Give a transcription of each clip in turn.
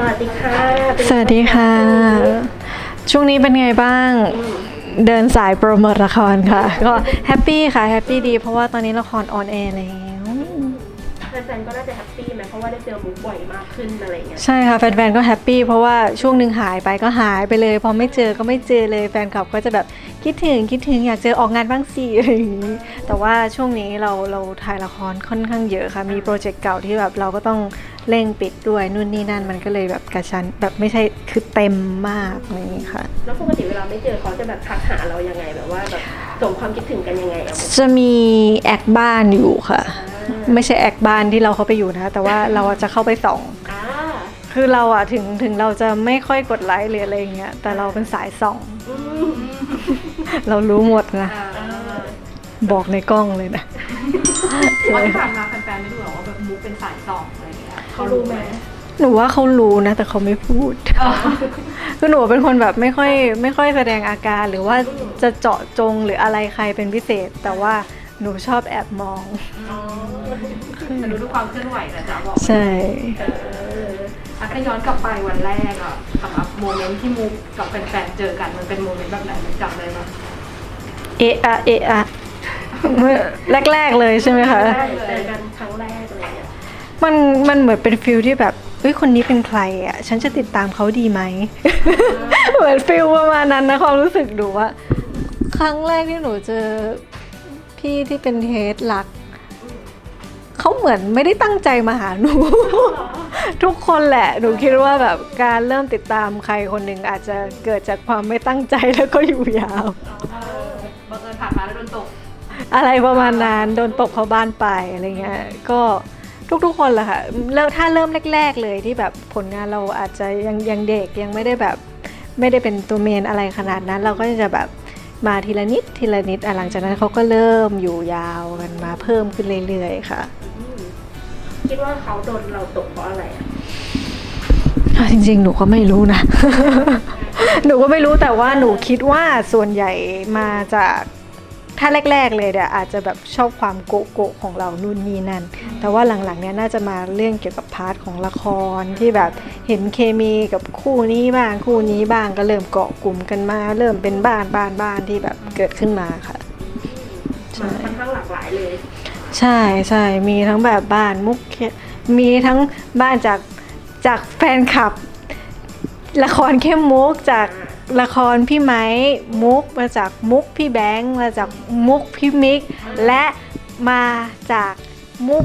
สวัสดีค่ะเป็นสวัสดีค่ะ ช่วงนี้เป็นไงบ้าง เดินสายโปรโมทละครค่ะ ก็แฮปปี้ค่ะ แฮปปี้ดี เพราะว่าตอนนี้ละครออนแอร์แล้วแฟนๆก็น่าจะแฮปปี้ไหมเพราะว่าได้เจอมุกบ่อยมากขึ้นอะไรเงี้ย ใช่ค่ะ แฟนๆก็แฮปปี้เพราะว่าช่วงหนึ่งหายไปก็หายไปเลย พอไม่เจอก็ไม่เจอเลย แฟนคลับก็จะแบบ คิดถึงคิดถึงอยากเจอออกงานบ้างสิอะไรอย่างนี้แต่ว่าช่วงนี้เราเราถ่ายละครค่อนข้างเยอะค่ะ มีโปรเจกต์เก่าที่แบบเราก็ต้องเร่งปิดด้วยนู่นนี่นั่นมันก็เลยแบบกระชั้นแบบไม่ใช่คือเต็มมากอะไรอย่างนี้ค่ะ แล้วปกติเวลาไม่เจอเขาจะแบบทักหาเรายังไงแบบว่าแบบส่งความคิดถึงกันยังไงอะมุกจะมีแอคบ้านอยู่ค่ะ ไม่ใช่แอคบ้านที่เราเข้าไปอยู่นะ แต่ว่าเราจะเข้าไปส่องอ่าคือเราอะถึงถึงเราจะไม่ค่อยกดไลค์หรืออะไรอย่างเงี้ยแต่เราเป็นสายส่องอืม เรารู้หมดนะอ่าบอกในกล้องเลยนะเพราะที่ผ่านมาแฟนๆไม่รู้หรอกว่าแบบมุกเป็นสายส่องอะไรอย่างเงี้ยเขารู้ไหมหนูว่าเขารู้นะ แต่เขาไม่พูดคือหนูเป็นคนแบบไม่ค่อยไม่ค่อยแสดงอาการ หรือว่าจะเจาะจงหรืออะไรใครเป็นพิเศษ แต่ว่าหนูชอบแอบมองอ๋อแต่รู้ทุกความเคลื่อนไหวแต่จ๋าบอกใช่เอออะถ้าย้อนกลับไปวันแรกอะสำหรับโมเมนต์ที่มุกกับแฟนๆเจอกันมันเป็นโมเมนต์แบบไหนมุกจำได้ปะเอะอะเอะอะเมื่อแรกๆเลยใช่ไหมคะได้เจอกันครั้งแรกอะไรเงี้ยมันมันเหมือนเป็นฟิลที่แบบเฮ้ยคนนี้เป็นใครอะ ฉันจะติดตามเขาดีไหม เหมือนฟิลประมาณนั้นนะความรู้สึกดูว่า ครั้งแรกที่หนูเจอพี่ที่เป็นเฮดหลัก เขาเหมือนไม่ได้ตั้งใจมาหาหนู ทุกคนแหละหนูคิดว่าแบบการเริ่มติดตามใครคนหนึ่งอาจจะเกิดจากความไม่ตั้งใจแล้วก็อยู่ยาวบังเอิญผ่านมาแล้วโดนตก อะไรประมาณนั้นโดนตบเข้าบ้านไปอะไรเงี้ยก็ทุกๆคนแหละค่ะเริ่มถ้าเริ่มแรก ๆ เลยที่แบบผลงานเราอาจจะยังยังเด็กยังไม่ได้แบบไม่ได้เป็นตัวเมนอะไรขนาดนั้น เราก็จะแบบ มาทีละนิดทีละนิดอะหลังจากนั้นเขาก็เริ่มอยู่ยาวกันมาเพิ่มขึ้นเรื่อยๆค่ะอืมคิดว่าเขาโดนเราตกเพราะอะไรอะอะจริงๆ หนูก็ไม่รู้นะ หนูก็ไม่รู้แต่ว่าหนูคิดว่าส่วนใหญ่มาจาก ถ้าแรก ๆ เลยเนี่ยอาจจะแบบชอบความโกโก้ของเรานู่นนี่นั่น แต่ว่าหลังๆเนี่ยน่าจะมาเรื่องเกี่ยวกับพาร์ทของละครที่แบบเห็นเคมีกับคู่นี้บ้างคู่นี้บ้างก็เริ่มเกาะกลุ่มกันมา เริ่มเป็นบ้านบ้านบ้านที่แบบเกิดขึ้นมาค่ะใช่มันค่อนข้างหลากหลายเลย ใช่ใช่มีทั้งแบบบ้านมุกเคมีทั้งบ้านจากจากแฟนคลับ ละครเข้มมุกจาก ละครพี่ไม้มุกมาจากมุกพี่แบงค์มาจากมุกพี่มิก และมาจากมุก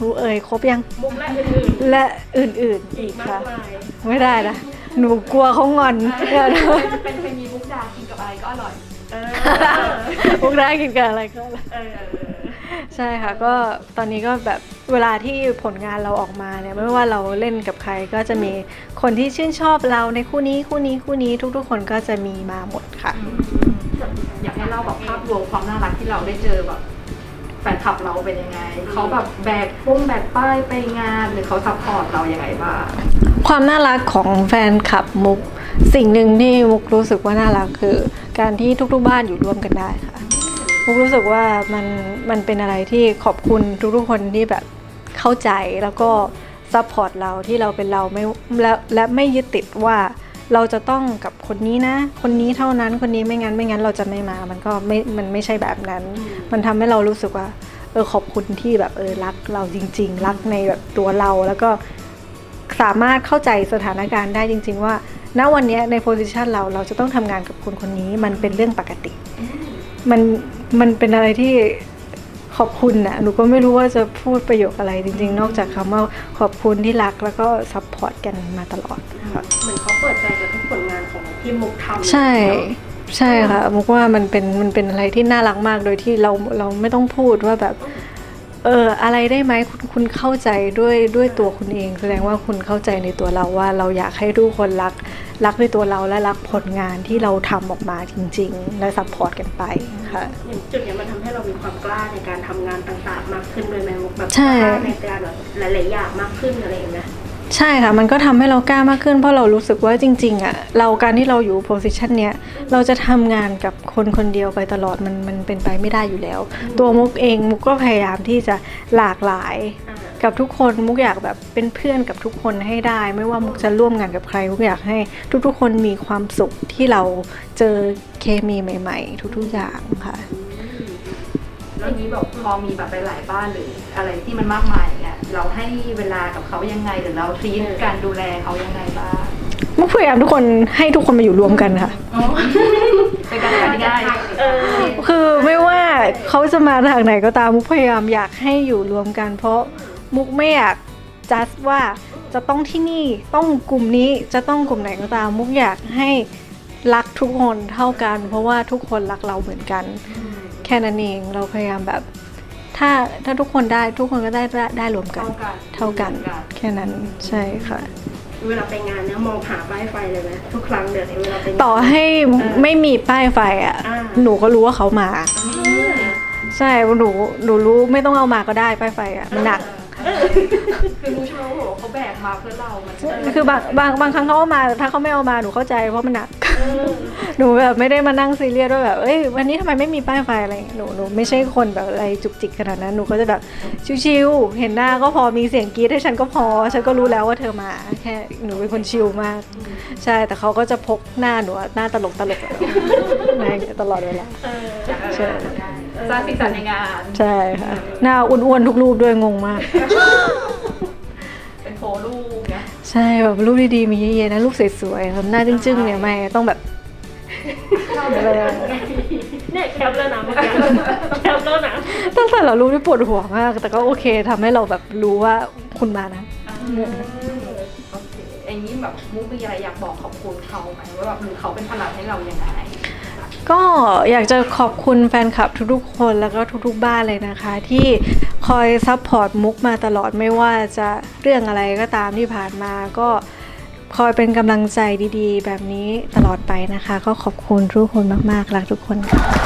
รู้เอ่ยครบยังมุกและอื่นและอื่นๆ ๆอีอีกกมากค่ะ มายไม่ได้นะ หนูกลัวเขางอนเป็นเคมีมุกดากินกับอะไรก็อร่อย เออมุกได้กินกันอะไรก็อะไรเออ ใช่ค่ะก็ตอนนี้ก็แบบเวลาที่ผลงานเราออกมาเนี่ยไม่ว่าเราเล่นกับใครก็จะมีคนที่ชื่นชอบเราในคู่นี้คู่นี้คู่นี้ทุกๆ คนก็จะมีมาหมดค่ะ อยากให้เล่าแบบภาพรวมความน่ารักที่เราได้เจอแบบแฟนคลับเราเป็นยังไง เขาแบบแบกปุ้งแบกป้ายไปงานหรือเขาซัพพอร์ตเรายังไงบ้างความน่ารักของแฟนคลับมุก สิ่งหนึ่งที่มุกรู้สึกว่าน่ารักคือ การที่ทุกๆบ้านอยู่ร่วมกันได้ค่ะ มุกรู้สึกว่ามันมันเป็นอะไรที่ขอบคุณทุกๆคนที่แบบเข้าใจแล้วก็ซัพพอร์ตเราที่เราเป็นเราไม่และและไม่ยึดติดว่าเราจะต้องกับคนนี้นะ คนนี้เท่านั้นคนนี้ไม่งั้นไม่งั้นเราจะไม่มา มันก็ไม่มันไม่ใช่แบบนั้น มันทำให้เรารู้สึกว่าเออขอบคุณที่แบบเออรักเราจริง ๆ รักในแบบตัวเราแล้วก็สามารถเข้าใจสถานการณ์ได้จริง ๆ ว่าณวันนี้ในโพสิชันเราเราจะต้องทำงานกับคนคนนี้มันเป็นเรื่องปกติ มันมันเป็นอะไรที่ขอบคุณนะหนูก็ไม่รู้ว่าจะพูดประโยคอะไรจริง ๆ นอกจากคำว่าขอบคุณที่รักแล้วก็ซัพพอร์ตกันมาตลอดค่ะเหมือนเขาเปิดใจกับทุกผลงานของที่มุกทำใช่ใช่ค่ะมุกว่ามันเป็นมันเป็นอะไรที่น่ารักมากโดยที่เราเราไม่ต้องพูดว่าแบบเอออะไรได้ไหมคุณคุณเข้าใจด้วยด้วยตัวคุณเอง แสดงว่าคุณเข้าใจในตัวเราว่าเราอยากให้ทุกคนรัก รักในตัวเราและรักผลงานที่เราทำออกมาจริง ๆ และซัพพอร์ตกันไปค่ะอย่างจุดเนี้ยมันทำให้เรามีความกล้าในการทำงานต่างๆ มากขึ้นด้วยไหมมุกแบบใช่กล้าในการแบบหลายๆอย่างมากขึ้นอะไรอย่างเงี้ยใช่ค่ะ มันก็ทำให้เรากล้ามากขึ้นเพราะเรารู้สึกว่าจริง ๆอะเราการที่เราอยู่โพสิชันเนี้ยเราจะทำงานกับคนคนเดียวไปตลอดมันมันเป็นไปไม่ได้อยู่แล้ว ตัวมุกเองมุกก็พยายามที่จะหลากหลายอ่า กับทุกคนมุกอยากแบบเป็นเพื่อนกับทุกคนให้ได้ ไม่ว่ามุกจะร่วมงานกับใครมุกอยากให้ทุกๆ คนมีความสุขที่เราเจอเคมีใหม่ ๆ ทุกๆอย่างค่ะแล้วนี้แบบพอมีแบบหลายๆบ้านหรืออะไรที่มันมากมายอย่างเงี้ยเราให้เวลากับเขายังไงหรือเราทีการดูแลเขายังไงบ้างมุกพยายามทุกคนให้ทุกคนมาอยู่รวมกันค่ะเป็นการการง่ายเออคือไม่ว่าเขาจะมาทางไหนก็ตามมุกพยายามอยากให้อยู่รวมกัน เพราะ มุกไม่อยากจัดว่าจะต้องที่นี่ต้องกลุ่มนี้จะต้องกลุ่มไหนก็ตาม มุกอยากให้รักทุกคนเท่ากัน เพราะว่าทุกคนรักเราเหมือนกัน แค่นั้นเองเราพยายามแบบ ถ้าถ้าทุกคนได้ทุกคนก็ได้ได้ได้รวมกัน เท่ากันเท่ากันแค่นั้นใช่ค่ะเวลาไปงานเนี่ยมองหาป้ายไฟเลยไหมทุกครั้งเดี๋ยวนี้เวลาไปงานต่อให้ไม่มีป้ายไฟอะอ่าหนูก็รู้ว่าเขามา ใช่หนูหนูรู้ไม่ต้องเอามาก็ได้ป้ายไฟอะมันหนัก คือรู้ใช่ไหมว่าเขาแบกมาเพื่อเรา มันคือบางบางบางครั้งเขาเอามาแต่ถ้าเขาไม่เอามาหนูเข้าใจเพราะมันหนักหนูแบบไม่ได้มานั่งซีเรียสว่าแบบ เอ้ยวันนี้ทำไมไม่มีป้ายไฟอะไรอย่างเงี้ยหนูหนูไม่ใช่คนแบบอะไรจุกจิกขนาดนั้น หนูก็จะแบบชิวๆ เห็นหน้าก็พอมีเสียงกรี๊ดให้ฉันก็พอ ฉันก็รู้แล้วว่าเธอมา แค่หนูเป็นคนชิลมาก ใช่ แต่เขาก็จะพกหน้าหนูอะหน้าตลกตลกๆอะมาอย่างเงี้ยตลอดเวลาใช่ สร้างสีสันในงาน ใช่ค่ะ หน้าอ้วนๆทุกรูปด้วยงงมาก เป็นโพลูกนะใช่แบบรูปดีๆมีเยอะๆนะรูปสวยๆทำหน้าจึ้งๆเนี่ยไม่ต้องแบบ เนี่ยแคปแล้วนะเมื่อกี้แคปแล้วนะตั้งแต่เรารู้ที่ปวดหัวมาก แต่ก็โอเคทำให้เราแบบรู้ว่าคุณมานะโอเคอย่างนี้แบบมุกมีอะไรอยากบอกขอบคุณเขาไหมว่าแบบหรือเขาเป็นพลังให้เรายังไง ก็อยากจะขอบคุณแฟนคลับทุกๆคนแล้วก็ทุกๆบ้านเลยนะคะ ที่คอยซัพพอร์ตมุกมาตลอดไม่ว่าจะเรื่องอะไรก็ตามที่ผ่านมาก็คอยเป็นกำลังใจดีๆ แบบนี้ตลอดไปนะคะ ก็ขอบคุณทุกคนมากๆรักทุกคนค่ะ